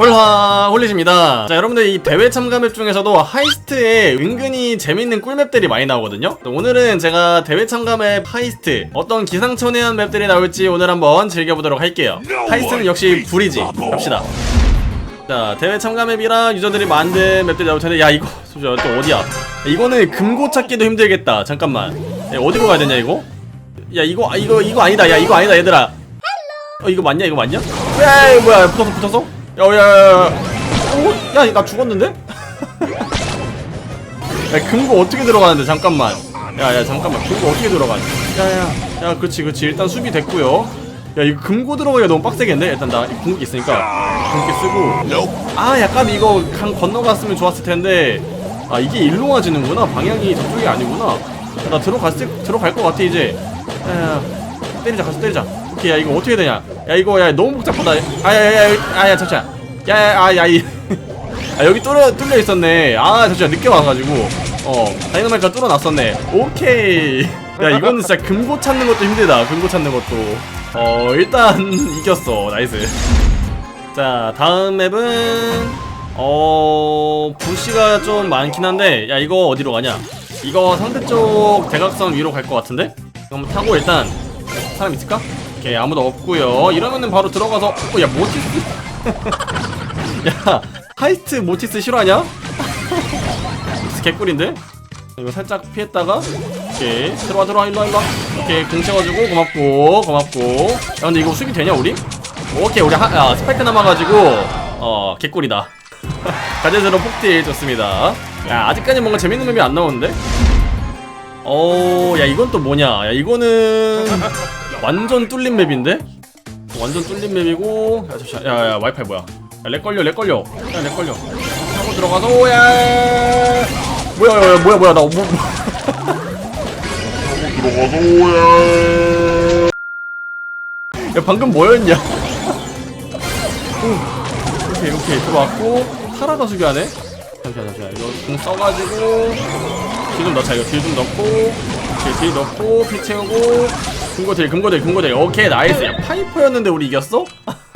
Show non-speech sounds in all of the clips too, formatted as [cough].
홀하 홀릿입니다. 자 여러분들 이 대회 참가 맵 중에서도 하이스트에 은근히 재밌는 꿀맵들이 많이 나오거든요. 또 오늘은 제가 대회 참가 맵 하이스트 어떤 기상천외한 맵들이 나올지 오늘 한번 즐겨보도록 할게요. 하이스트는 역시 불이지. 갑시다. 자 대회 참가 맵이랑 유저들이 만든 맵들이 나올 텐데 야 이거 또 어디야? 이거는 금고 찾기도 힘들겠다. 잠깐만. 야, 어디로 가야 되냐 이거? 야 이거 아, 이거 이거 아니다. 야 이거 아니다 얘들아. 어 이거 맞냐 이거 맞냐? 야 이거 뭐야 붙었어 붙었어? 야야야야. 어? 야나 죽었는데? [laughs] 야 금고 어떻게 들어가는데? 잠깐만. 야야 잠깐만. 금고 어떻게 들어가지? 야야. 야 그렇지 그렇지. 일단 수비 됐고요. 야 이거 금고 들어가기가 너무 빡세겠네? 일단 나 궁극기 있으니까. 궁극기 쓰고. 아 약간 이거 강 건너갔으면 좋았을 텐데. 아 이게 일로 와지는구나. 방향이 저쪽이 아니구나. 나 들어갔을 들어갈 것 같아 이제. 야야. 때리자 가서 때리자 오케이 야 이거 어떻게 되냐? 야 이거 야 너무 복잡하다. 아야야야 아야 잠시만. 야야 아야 이. [laughs] 아 여기 뚫려 뚫려 있었네. 아 잠시만 늦게 와가지고. 어 다이너마이트가 뚫어놨었네. 오케이. 야 이거는 진짜 금고 찾는 것도 힘들다. 금고 찾는 것도. 어 일단 [laughs] 이겼어. 나이스. 자 다음 맵은 어 부시가 좀 많긴 한데 야 이거 어디로 가냐? 이거 상대 쪽 대각선 위로 갈 것 같은데? 그럼 타고 일단 사람 있을까? 오케이 아무도 없고요 이러면은 바로 들어가서 어 야 모티스 [laughs] 야 하이트 모티스 실화냐? 개꿀인데? 이거 살짝 피했다가 오케이 들어와 들어와 일로와 일로와 오케이 공 채워주고 고맙고 고맙고 야 근데 이거 수비 되냐 우리? 오케이 우리 하, 아, 스파이크 남아가지고 어 개꿀이다 [laughs] 가제스로 폭딜 좋습니다 야 아직까지 뭔가 재밌는 맵이 안 나오는데? 어야 이건 또 뭐냐 야 이거는 완전 뚫린 맵인데? 완전 뚫린 맵이고 야 잠시만. 야야 와이파이 뭐야? 야렉 걸려 렉 걸려. 야렉 걸려. 하고 들어가서 오야 뭐야. 뭐야 뭐야 뭐야 나 뭐, 뭐. 들어가서 오야 야 방금 뭐였냐? [laughs] 오, 오케이 오케이. 들어왔고 타라가 수비하네? 잠시만 잠시만. 이거 공 써가지고. 딜 좀 넣자 이거. 딜 좀 넣고. 오케이 딜 넣고 피 채우고 금고딜 금고딜 금고딜 오케이 나이스 야 파이퍼였는데 우리 이겼어? [laughs]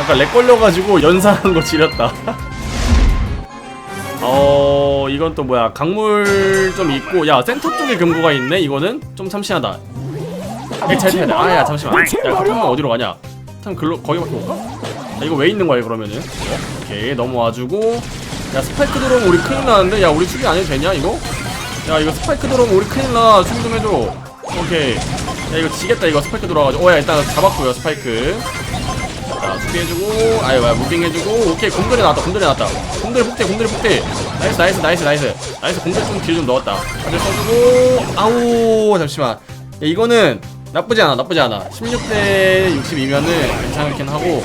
약간 렉 걸려가지고 연사한 거 지렸다 [laughs] 어 이건 또 뭐야 강물 좀 있고 야 센터 쪽에 금고가 있네 이거는 좀 참신하다 돼야 돼. 아야 잠시만. 야 그러면 어디로 가냐? 참 글로 거기밖에 못 가? 야, 이거 왜 있는 거야 그러면은? 오케이 넘어와주고. 야 스파이크 들어오면 우리 큰일 나는데 야 우리 수비 안 해도 되냐 이거? 야 이거 스파이크 들어오면 우리 큰일 나 수비 좀 해줘. 오케이. 야 이거 지겠다. 이거 스파이크 들어와가지고. 오야 일단 잡았고요 스파이크. 자 수비해주고. 아유 야 무빙 해주고. 오케이 공돌이 나왔다 공돌이 나왔다. 공돌이 폭대 공돌이 폭대. 나이스 나이스 나이스 나이스. 나이스 공돌 좀딜 좀 넣었다. 다들 써주고. 아우 잠시만. 야, 이거는 나쁘지 않아 나쁘지 않아. 16대 62면은 괜찮긴 하고.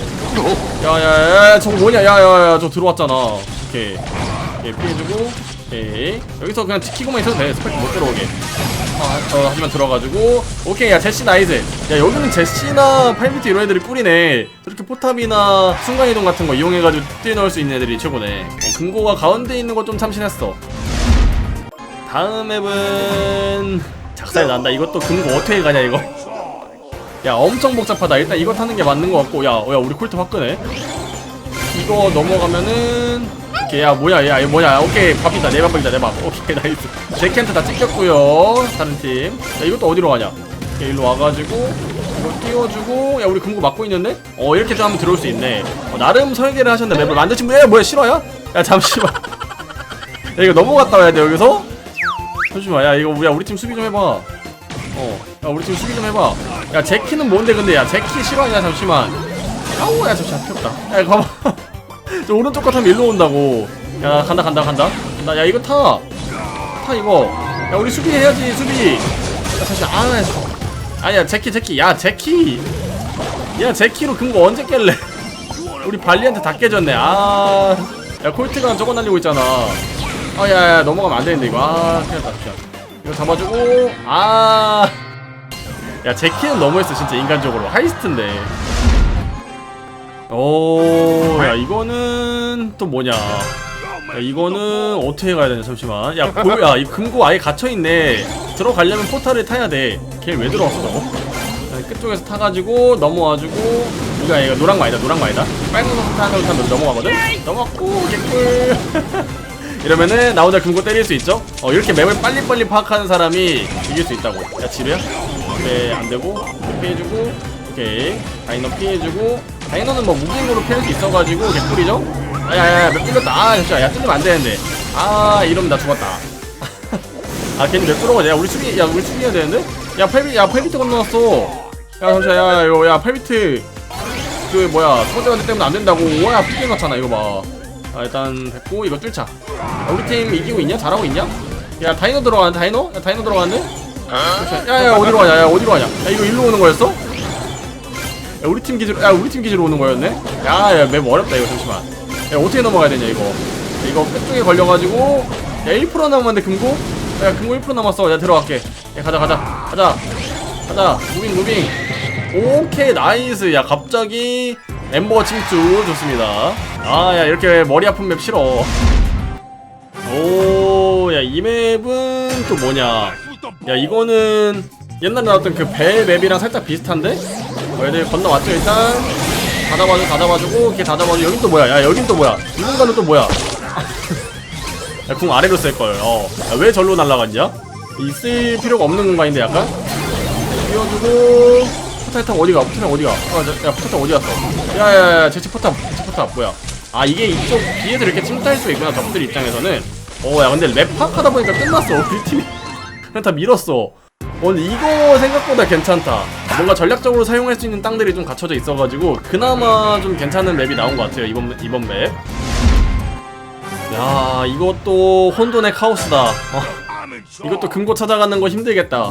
야야야 저거 뭐냐? 야야야 저 들어왔잖아. 오케이. 오케이 피해주고 오케이. 여기서 그냥 지키고만 있어도 돼. 스파이크 못 들어오게. 아, 어, 하지만 들어가지고. 오케이 야 제시 나이스. 야 여기는 제시나 8비트 이런 애들이 꿀이네. 저렇게 포탑이나 순간이동 같은 거 이용해가지고 뛰어넣을 수 있는 애들이 최고네. 어, 금고가 가운데 있는 거 좀 참신했어. 다음 맵은 작살 난다. 이것도 금고 어떻게 가냐 이거. 야 엄청 복잡하다. 일단 이거 타는 게 맞는 것 같고. 야, 어, 야 우리 콜트 화끈해 이거 넘어가면은 오케이 야 뭐야 야 뭐야 오케이 밥이다. 내 밥이다 내밥 오케이 나이스. 제키한테 다 찍혔고요 다른 팀 야 이것도 어디로 가냐. 오케이 일로 와가지고 이거 띄워주고 야 우리 금고 막고 있는데? 어 이렇게 좀 하면 들어올 수 있네. 어, 나름 설계를 하셨는데 맵을 만드신 분야 뭐야 싫어요? 야 잠시만. [laughs] 야 이거 넘어갔다 와야 돼 여기서? 잠시만 야 이거 야 우리 팀 수비 좀 해봐. 어야 우리 팀 수비 좀 해봐. 야 제키는 뭔데 근데 야 제키 싫어하냐 잠시만. 아우 야 잠시만 피었다. 야 봐봐 [laughs] 저 오른쪽 거 타면 일로 온다고. 야 간다 간다 간다. 간다 야 이거 타. 타 이거. 야 우리 수비 해야지 수비. 야 잠시만. 아. 아니야 제키 제키. 야 제키. 야 제키로 근거 언제 깰래? [laughs] 우리 발리한테 다 깨졌네. 아야 콜트가 저거 날리고 있잖아. 아야야 넘어가면 안 되는데 이거. 아 큰일 났다 진짜. 이거 잡아주고. 아야 제키는 너무했어 진짜 인간적으로. 하이스트인데 오, 야 이거는 또 뭐냐? 야, 이거는 어떻게 가야 되냐? 잠시만. 야, 고, 야, 이 금고 아예 갇혀 있네. 들어가려면 포탈을 타야 돼. 걔 왜 들어왔어? 야, 끝쪽에서 타가지고 넘어와주고 이거 이거 노랑 마이다, 노랑 마이다. 빨간색 타고 타면 넘어가거든. 넘어갔고 개꿀. [laughs] 이러면은 나 혼자 금고 때릴 수 있죠? 어 이렇게 맵을 빨리빨리 파악하는 사람이 이길 수 있다고. 야 지루야? 오케이 안 되고 피해주고 오케이 다이너 피해주고 다이너는 뭐 무빙으로 피할 수 있어가지고 개꿀이죠? 아야야야 맵 뚫렸다 아 잠시만 야 뚫리면 안 되는데 아 이러면 나 죽었다 [laughs] 아 괜히 맵 뚫어가지고 야 우리 수비 야 우리 수비해야 되는데? 야 팔비 야 팔비트 건너왔어 야 잠시만 야야 이거 야 팔비트 그 뭐야 첫 번째 관대 때문에 안 된다고 와야 피게 넣잖아 이거 봐 아, 일단 됐고 이거 뚫자 야, 우리 팀 이기고 있냐? 잘하고 있냐? 야 다이너 들어가는데 다이너? 야 다이너 들어가는데? 야야 어디로 가냐 야 어디로 가냐 야 이거 일로 오는 거였어? 야 우리 팀 기지로 야 우리 팀 기지로 오는 거였네? 야야 맵 어렵다 이거 잠시만. 야 어떻게 넘어가야 되냐 이거? 야, 이거 끝쪽에 걸려가지고 야 1% 남았는데 금고? 야 금고 1% 남았어. 야 들어갈게. 야 가자 가자. 가자. 가자. 무빙 무빙. 오케이 나이스. 야 갑자기 엠버 침투. 좋습니다. 아 야 이렇게 머리 아픈 맵 싫어. 오 야 이 맵은 또 뭐냐? 야 이거는 옛날에 나왔던 그 배 맵이랑 살짝 비슷한데? 어, 얘들 건너왔죠 일단? 다 잡아줘 다 잡아주고 걔 다 잡아줘 여긴 또 뭐야? 야 여긴 또 뭐야? 이 공간은 또 뭐야? [laughs] 야, 궁 아래로 쓸걸 어. 야, 왜 절로 날라갔냐? 있을 필요가 없는 공간인데 약간? 띄워주고 포탈탑 어디가? 포탈탑 어디가? 어, 저, 야 포탈탑 어디 갔어? 야야야 제치 포탑 제치 포탑 뭐야? 아 이게 이쪽 뒤에서 이렇게 침투할 수 있구나 적들 입장에서는. 어야 근데 랩 파악하다 보니까 끝났어 우리 팀이. [laughs] 그냥 다 밀었어 어 근데 이거 생각보다 괜찮다 뭔가 전략적으로 사용할 수 있는 땅들이 좀 갖춰져 있어가지고 그나마 좀 괜찮은 맵이 나온 것 같아요 이번 이번 맵. 야 이것도 혼돈의 카오스다. 어, 이것도 금고 찾아가는 거 힘들겠다.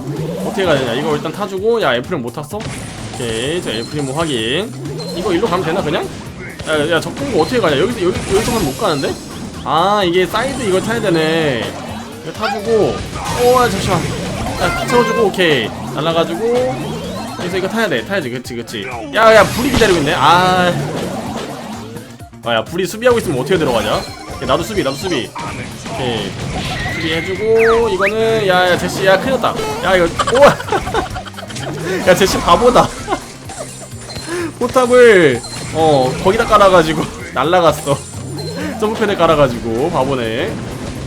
어떻게 가야 되냐? 이거 일단 타주고 야 애플림 못 탔어? 오케이 자 애플림 뭐 확인. 이거 일로 가면 되나 그냥? 야야 적금고 어떻게 가냐? 여기서 여기 여기서만 못 가는데? 아 이게 사이드 이걸 타야 되네. 이거 타주고 어 잠시만. 야, 피 채워주고, 오케이. 날라가지고, 여기서 이거 타야 돼. 타야지, 그치, 그치. 야, 야, 불이 기다리고 있네. 아. 아, 야, 불이 수비하고 있으면 어떻게 들어가냐? 야, 나도 수비, 나도 수비. 오케이. 수비 해주고, 이거는, 야, 야, 제시, 야, 큰일 났다. 야, 이거, 우와! [laughs] 야, 제시 바보다. [laughs] 포탑을, 어, 거기다 깔아가지고, [laughs] 날라갔어. 점프패드 깔아가지고, 바보네.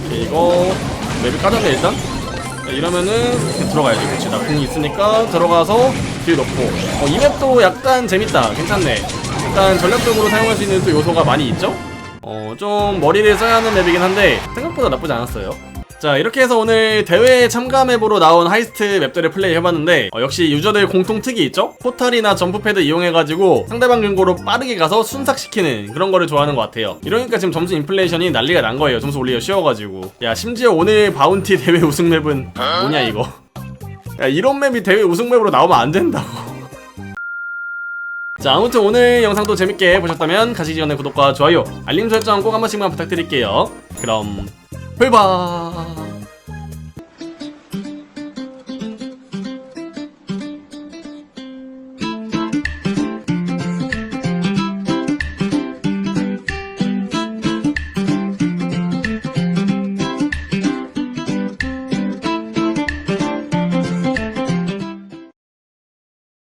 오케이, 이거, 맵이 까졌네, 일단. 야, 이러면은 들어가야지. 그치? 나 궁이 있으니까 들어가서 딜 넣고. 어, 이 맵도 약간 재밌다. 괜찮네. 일단 전략적으로 사용할 수 있는 또 요소가 많이 있죠? 어 좀 머리를 써야 하는 맵이긴 한데 생각보다 나쁘지 않았어요 자 이렇게 해서 오늘 대회 참가 맵으로 나온 하이스트 맵들을 플레이 해봤는데 어, 역시 유저들 공통특이 있죠? 포탈이나 점프패드 이용해가지고 상대방 금고로 빠르게 가서 순삭시키는 그런 거를 좋아하는 것 같아요. 이러니까 지금 점수 인플레이션이 난리가 난 거예요. 점수 올리기 쉬워가지고. 야 심지어 오늘 바운티 [laughs] 대회 우승 맵은 뭐냐 이거? 야 이런 맵이 대회 우승 맵으로 나오면 안 된다고. 자 아무튼 오늘 영상도 재밌게 보셨다면 가시기 전에 구독과 좋아요 알림 설정 꼭 한 번씩만 부탁드릴게요. 그럼 불바